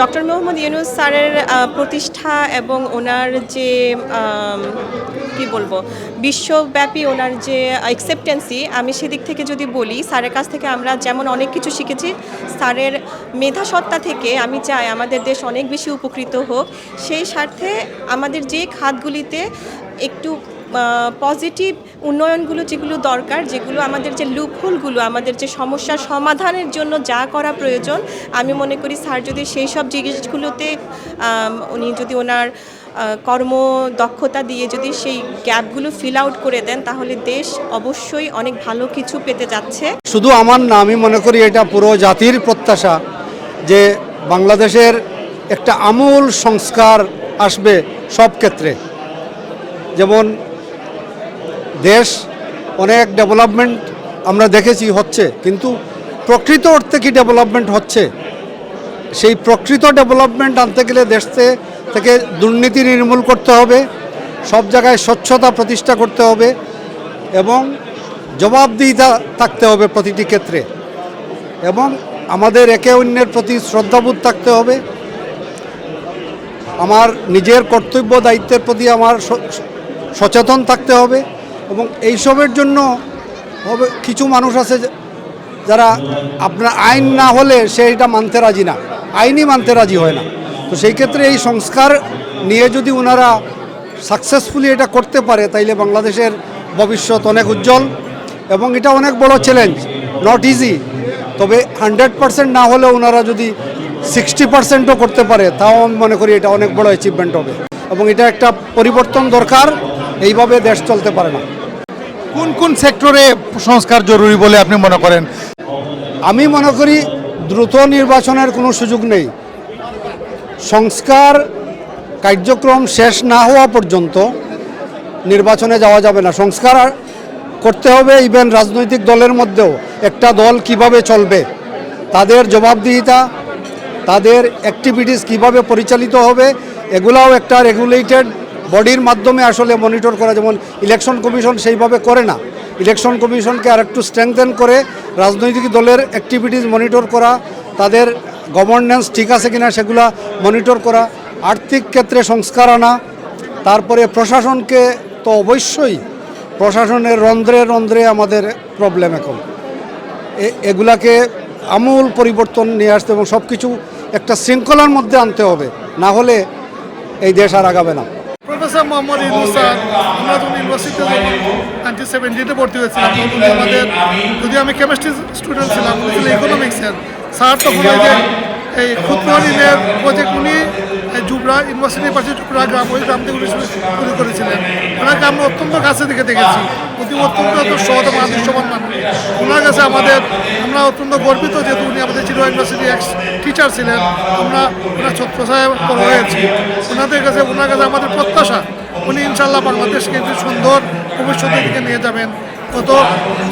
Doctor Mohammad Yunus স্যারের প্রতিষ্ঠা এবং ওনার যে কি বলব, বিশ্বব্যাপী ওনার যে অ্যাকসেপ্টেন্সি আমি সেদিক থেকে যদি বলি, স্যারের কাছ থেকে আমরা যেমন অনেক কিছু শিখেছি, স্যারের মেধাসত্তা থেকে আমি চাই আমাদের দেশ অনেক বেশি উপকৃত হোক। সেই স্বার্থে আমাদের যে খাতগুলিতে একটু পজিটিভ উন্নয়নগুলো যেগুলো দরকার যেগুলো আমাদের যে লুপহোলগুলো আমাদের যে সমস্যার সমাধানের জন্য যা করা প্রয়োজন আমি মনে করি স্যার যদি সেই সব জিনিসগুলোতে উনি যদি ওনার আহ, কর্ম দক্ষতা দিয়ে যদি সেই গ্যাপগুলো ফিল আউট করে দেন তাহলে দেশ অবশ্যই অনেক ভালো কিছু পেতে যাচ্ছে। শুধু আমার না আমি মনে করি এটা পুরো জাতির প্রত্যাশা যে বাংলাদেশের একটা আমূল সংস্কার আসবে সব ক্ষেত্রে। যেমন দেশ অনেক ডেভেলপমেন্ট আমরা দেখেছি হচ্ছে, কিন্তু প্রকৃত অর্থে কি ডেভেলপমেন্ট হচ্ছে? সেই প্রকৃত ডেভেলপমেন্ট আনতে গেলে দেশ থেকে দুর্নীতি নির্মূল করতে হবে, সব জায়গায় স্বচ্ছতা প্রতিষ্ঠা করতে হবে এবং জবাবদিহিতা থাকতে হবে প্রতিটি ক্ষেত্রে এবং আমাদের একে অন্যের প্রতি শ্রদ্ধাবোধ থাকতে হবে। আমার নিজের কর্তব্য দায়িত্বের প্রতি আমার সচেতন থাকতে হবে। এবং এইসবের জন্য হবে কিছু মানুষ আছে যারা আপনার আইন না হলে সে এটা মানতে রাজি না। আইনই মানতে রাজি হয় না। তো সেই ক্ষেত্রে এই সংস্কার নিয়ে যদি ওনারা সাকসেসফুলি এটা করতে পারে, তাইলে বাংলাদেশের ভবিষ্যৎ অনেক উজ্জ্বল এবং এটা অনেক বড় চ্যালেঞ্জ নট ইজি তবে হান্ড্রেড পার্সেন্ট না হলেও ওনারা যদি সিক্সটি পার্সেন্টও করতে পারে, তাও আমি মনে করি এটা অনেক বড় অ্যাচিভমেন্ট হবে। এবং এটা একটা পরিবর্তন দরকার, এইভাবে দেশ চলতে পারে না। কোন কোন সেক্টরে সংস্কার জরুরি বলে আপনি মনে করেন? আমি মনে করি দ্রুত নির্বাচনের কোনো সুযোগ নেই। সংস্কার কার্যক্রম শেষ না হওয়া পর্যন্ত নির্বাচনে যাওয়া যাবে না। সংস্কার করতে হবে ইভেন রাজনৈতিক দলের মধ্যেও। একটা দল কীভাবে চলবে, তাদের জবাবদিহিতা, তাদের অ্যাক্টিভিটিস কীভাবে পরিচালিত হবে, এগুলাও একটা রেগুলেটেড বডির মাধ্যমে আসলে মনিটর করা, যেমন ইলেকশন কমিশন সেইভাবে করে না। ইলেকশন কমিশনকে আরেকটু স্ট্রেংথেন করে রাজনৈতিক দলের অ্যাক্টিভিটিস মনিটর করা, তাদের গভর্নেন্স ঠিক আছে কিনা সেগুলা মনিটর করা, আর্থিক ক্ষেত্রে সংস্কার আনা, তারপরে প্রশাসনকে তো অবশ্যই প্রশাসনের রন্ধ্রে রন্ধ্রে আমাদের প্রবলেম এখন। এগুলাকে আমূল পরিবর্তন নিয়ে আসতে এবং সব কিছু একটা শৃঙ্খলার মধ্যে আনতে হবে, না হলে এই দেশ আর আগাবে না। প্রফেসর মোহাম্মদ ইউনুস স্যার আমরা যখন ইউনিভার্সিটিতে যখন নাইনটিন সেভেন্টিতে ভর্তি হয়েছিলাম, তখন আমাদের, যদি আমি কেমিস্ট্রি স্টুডেন্ট ছিলাম উনি ছিল ইকোনমিক্সের স্যার তখন ওই যে, এই ক্ষুদ্র ঋণের প্রজেক্ট উনি জুবরা ইউনিভার্সিটির পাশে জুবরা গ্রাম, ওই গ্রাম থেকে শুরু করেছিলেন। ওনাকে আমরা অত্যন্ত কাছে থেকে দেখেছি। উনি অত্যন্ত সহজ এবং আদর্শবান মানুষ। ওনার কাছে আমাদের, আমরা অত্যন্ত গর্বিত যেহেতু উনি আমাদের চির ইউনিভার্সিটি এক্স টিচার ছিলেন, আমরা ওনার ছত্রছায় বড় হয়েছি। ওনাদের কাছে, ওনার কাছে আমাদের প্রত্যাশা, উনি ইনশাল্লাহ বাংলাদেশকে একটি সুন্দর ভবিষ্যতের দিকে নিয়ে যাবেন। গত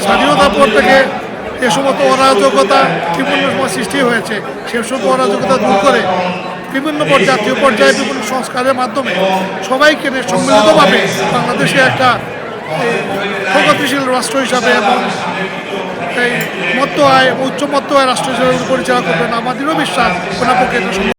স্বাধীনতার পর থেকে এ সমস্ত অরাজকতা বিভিন্ন সময় সৃষ্টি হয়েছে, সে সমস্ত অরাজকতা দূর করে বিভিন্ন জাতীয় পর্যায়ে বিভিন্ন সংস্কারের মাধ্যমে সবাইকে সম্মিলিতভাবে বাংলাদেশে একটা প্রগতিশীল রাষ্ট্র হিসাবে এবং এই মধ্য আয় উচ্চ মধ্য আয় রাষ্ট্র হিসাবে পরিচালনা করবেন আমাদেরও বিশ্বাস কোনো পক্ষে।